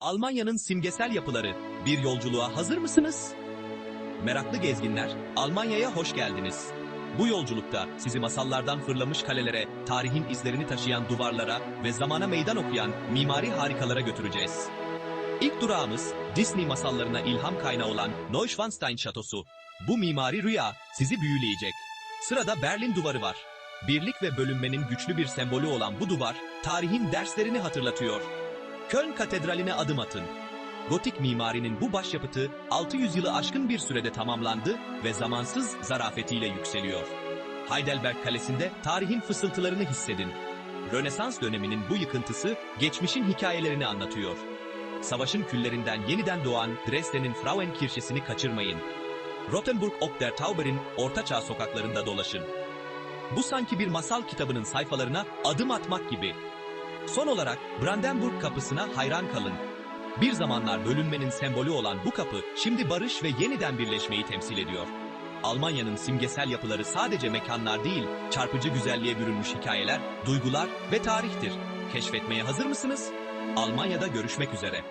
Almanya'nın simgesel yapıları. Bir yolculuğa hazır mısınız? Meraklı gezginler, Almanya'ya hoş geldiniz. Bu yolculukta sizi masallardan fırlamış kalelere, tarihin izlerini taşıyan duvarlara ve zamana meydan okuyan mimari harikalara götüreceğiz. İlk durağımız Disney masallarına ilham kaynağı olan Neuschwanstein Şatosu. Bu mimari rüya sizi büyüleyecek. Sırada Berlin Duvarı var. Birlik ve bölünmenin güçlü bir sembolü olan bu duvar, tarihin derslerini hatırlatıyor. Köln Katedrali'ne adım atın. Gotik mimarinin bu başyapıtı 600 yılı aşkın bir sürede tamamlandı ve zamansız zarafetiyle yükseliyor. Heidelberg Kalesi'nde tarihin fısıltılarını hissedin. Rönesans döneminin bu yıkıntısı geçmişin hikayelerini anlatıyor. Savaşın küllerinden yeniden doğan Dresden'in Frauenkirche'sini kaçırmayın. Rothenburg ob der Tauber'in ortaçağ sokaklarında dolaşın. Bu sanki bir masal kitabının sayfalarına adım atmak gibi. Son olarak Brandenburg kapısına hayran kalın. Bir zamanlar bölünmenin sembolü olan bu kapı şimdi barış ve yeniden birleşmeyi temsil ediyor. Almanya'nın simgesel yapıları sadece mekanlar değil, çarpıcı güzelliğe bürünmüş hikayeler, duygular ve tarihtir. Keşfetmeye hazır mısınız? Almanya'da görüşmek üzere.